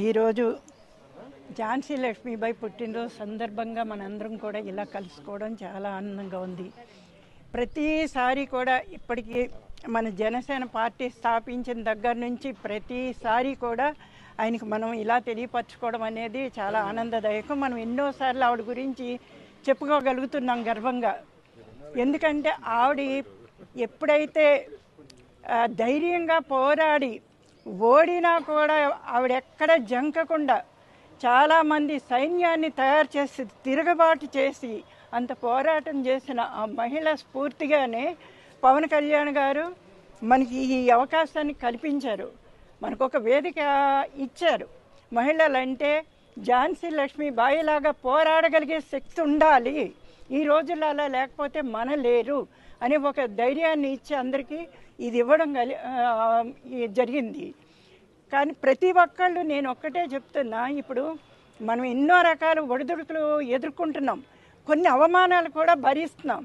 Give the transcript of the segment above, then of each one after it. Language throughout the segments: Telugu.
ఈరోజు ఝాన్సీ లక్ష్మీబాయి పుట్టినరోజు సందర్భంగా మనందరం కూడా ఇలా కలుసుకోవడం చాలా ఆనందంగా ఉంది. ప్రతిసారి కూడా ఇప్పటికీ మన జనసేన పార్టీ స్థాపించిన దగ్గర నుంచి ప్రతిసారి కూడా ఆయనకు మనం ఇలా తెలియపరచుకోవడం అనేది చాలా ఆనందదాయకం. మనం ఎన్నోసార్లు ఆవిడ గురించి చెప్పుకోగలుగుతున్నాం గర్వంగా. ఎందుకంటే ఆవిడ ఎప్పుడైతే ధైర్యంగా పోరాడి ఓడినా కూడా ఆవిడెక్కడ జంకకుండా చాలామంది సైన్యాన్ని తయారు చేసి తిరుగుబాటు చేసి అంత పోరాటం చేసిన ఆ మహిళ స్ఫూర్తిగానే పవన్ కళ్యాణ్ గారు మనకి ఈ అవకాశాన్ని కల్పించారు. మనకు ఒక వేదిక ఇచ్చారు. మహిళలంటే ఝాన్సీ లక్ష్మి బాయిలాగా పోరాడగలిగే శక్తి ఉండాలి. ఈ రోజుల్లో అలా లేకపోతే మన లేరు అని ఒక ధైర్యాన్ని ఇచ్చి అందరికీ ఇది ఇవ్వడం కలి జరిగింది. కానీ ప్రతి ఒక్కళ్ళు నేను ఒక్కటే చెప్తున్నా ఇప్పుడు మనం ఎన్నో రకాల ఒడిదుడుకులు ఎదుర్కొంటున్నాం. కొన్ని అవమానాలు కూడా భరిస్తున్నాం.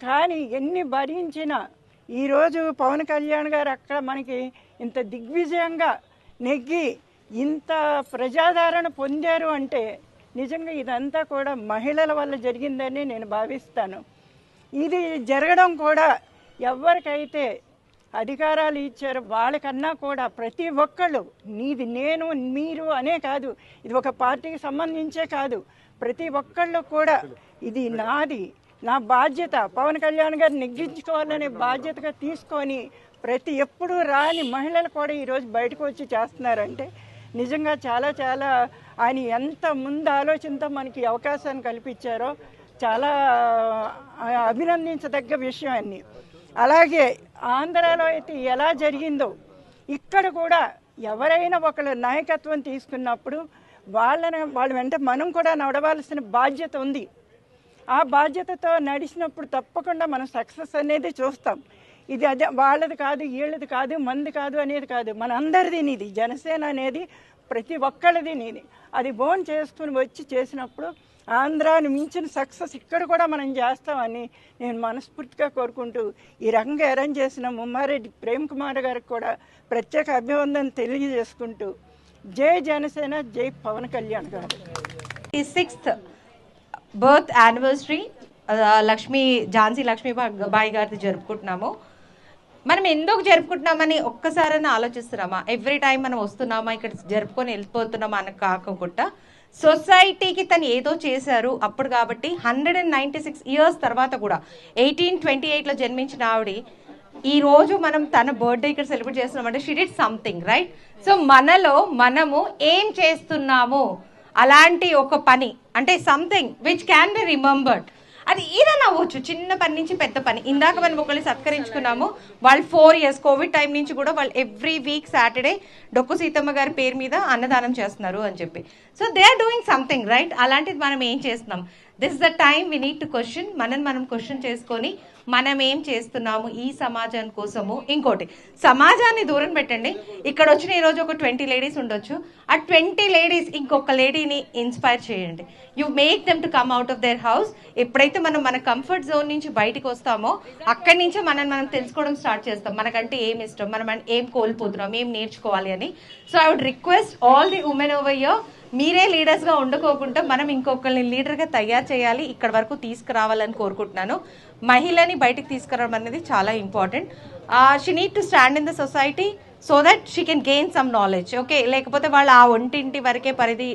కానీ ఎన్ని భరించినా ఈరోజు పవన్ కళ్యాణ్ గారు అక్కడ మనకి ఇంత దిగ్విజయంగా నెగ్గి ఇంత ప్రజాదరణ పొందారు అంటే నిజంగా ఇదంతా కూడా మహిళల వల్ల జరిగిందని నేను భావిస్తాను. ఇది జరగడం కూడా ఎవరికైతే అధికారాలు ఇచ్చారో వాళ్ళకన్నా కూడా ప్రతి ఒక్కళ్ళు నీది నేను మీరు అనే కాదు ఇది ఒక పార్టీకి సంబంధించే కాదు ప్రతి ఒక్కళ్ళు కూడా ఇది నాది నా బాధ్యత. పవన్ కళ్యాణ్ గారు నెగ్గించుకోవాలనే బాధ్యతగా తీసుకొని ప్రతి ఎప్పుడు రాని మహిళలు కూడా ఈరోజు బయటకు వచ్చి చేస్తున్నారంటే నిజంగా చాలా చాలా ఆయన ఎంత ముందు ఆలోచనతో మనకి అవకాశాన్ని కల్పించారో చాలా అభినందించదగ్గ విషయం అన్ని. అలాగే ఆంధ్రాలో అయితే ఎలా జరిగిందో ఇక్కడ కూడా ఎవరైనా ఒకళ్ళ నాయకత్వం తీసుకున్నప్పుడు వాళ్ళని వాళ్ళ వెంట మనం కూడా నడవాల్సిన బాధ్యత ఉంది. ఆ బాధ్యతతో నడిచినప్పుడు తప్పకుండా మనం సక్సెస్ అనేది చూస్తాం. ఇది అదే వాళ్ళది కాదు వీళ్ళది కాదు మంది కాదు అనేది కాదు. మన అందరిది నీది. జనసేన అనేది ప్రతి ఒక్కళ్ళది నీది. అది బోన్ చేసుకుని వచ్చి చేసినప్పుడు ఆంధ్రాని మించిన సక్సెస్ ఇక్కడ కూడా మనం చేస్తామని నేను మనస్ఫూర్తిగా కోరుకుంటూ ఈ రంగ అరేంజ్ చేసిన ముమ్మారెడ్డి ప్రేమ్ కుమార్ గారికి కూడా ప్రత్యేక అభివందన తెలియజేసుకుంటూ జై జనసేన జై పవన్ కళ్యాణ్ గారు. ఈ sixth birth anniversary Lakshmi Jhansi Lakshmibai గారిది జరుపుకుంటున్నాము. మనం ఎందుకు జరుపుకుంటున్నామని ఒక్కసారైనా ఆలోచిస్తున్నామా? ఎవ్రీ టైం మనం వస్తున్నామా ఇక్కడ జరుపుకొని వెళ్ళిపోతున్నామా అని కాకుండా సొసైటీకి తను ఏదో చేశారు అప్పుడు కాబట్టి hundred and ninety six years తర్వాత కూడా ఎయిటీన్ ట్వంటీ ఎయిట్లో జన్మించిన ఆవిడ ఈ రోజు మనం తన బర్త్డే ఇక్కడ సెలబ్రేట్ చేస్తున్నామంటే she did something right so మనలో మనము ఏం చేస్తున్నాము? అలాంటి ఒక పని అంటే something which can be remembered అది ఏదైనా అవ్వచ్చు. చిన్న పని నుంచి పెద్ద పని. ఇందాక మనం ఒకరిని సత్కరించుకున్నాము. వాళ్ళు ఫోర్ ఇయర్స్ కోవిడ్ టైం నుంచి కూడా వాళ్ళు ఎవ్రీ వీక్ సాటర్డే డొక్కు సీతమ్మ గారి పేరు మీద అన్నదానం చేస్తున్నారు అని చెప్పి. So they are doing something right అలాంటిది మనం ఏం చేస్తున్నాం? This the time we need to question మనం మనం క్వశ్చన్ చేసుకొని మనం ఏం చేస్తున్నాము? ఈ సమాజం కోసము ఇంకోటి. సమాజాన్ని దూరం పెట్టండి. ఇక్కడ వచ్చిన ఈరోజు ఒక ట్వంటీ లేడీస్ ఉండొచ్చు. ఆ ట్వంటీ లేడీస్ ఇంకొక లేడీని ఇన్స్పైర్ చేయండి. You make them to come out of their house ఎప్పుడైతే మనం మన కంఫర్ట్ జోన్ నుంచి బయటకు వస్తామో అక్కడి నుంచే మనం మనం తెలుసుకోవడం స్టార్ట్ చేస్తాం. మనకంటే ఏం ఇష్టం? మనం ఏం కోల్పోతున్నాం? ఏం నేర్చుకోవాలి అని. So I would request all the women over here మీరే లీడర్స్గా ఉండకోకుండా మనం ఇంకొకరిని లీడర్గా తయారు చేయాలి ఇక్కడ వరకు తీసుకురావాలని కోరుకుంటున్నాను. మహిళని బయటికి తీసుకురావడం అనేది చాలా important she need to stand in the society so that she can gain some knowledge okay లేకపోతే వాళ్ళు ఆ ఒంటింటి వరకే పరిధి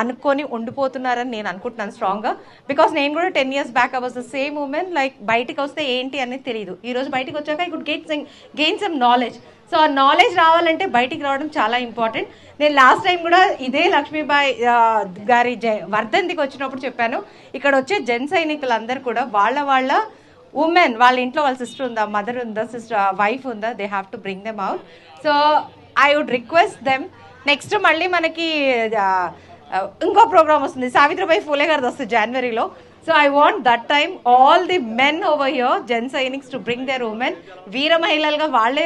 అనుకొని ఉండిపోతున్నారని నేను అనుకుంటున్నాను స్ట్రాంగ్గా బికాస్ నేను కూడా ten years back I was the same women like బయటకు వస్తే ఏంటి అనేది తెలియదు ఈరోజు బయటకు బయటికి వచ్చాక I could get gain some knowledge so ఆ నాలెడ్జ్ రావాలంటే బయటికి రావడం చాలా ఇంపార్టెంట్ నేను లాస్ట్ టైం కూడా ఇదే లక్ష్మీబాయి గారి జ వర్ధంతికి వచ్చినప్పుడు చెప్పాను. ఇక్కడ వచ్చే జన్ సైనికులందరూ కూడా వాళ్ళ వాళ్ళ ఉమెన్ వాళ్ళ ఇంట్లో వాళ్ళ సిస్టర్ ఉందా మదర్ ఉందా సిస్టర్ వైఫ్ ఉందా they have to bring them out so I would request them next మళ్ళీ మనకి ఇంకో ప్రోగ్రామ్ వస్తుంది సావిత్రిబాయి ఫూలే గారిది వస్తుంది జనవరిలో so I want that time all the men over here జెన్ సైనిక్స్ టు బ్రింగ్ దర్ ఉమెన్ వీర మహిళలుగా వాళ్ళే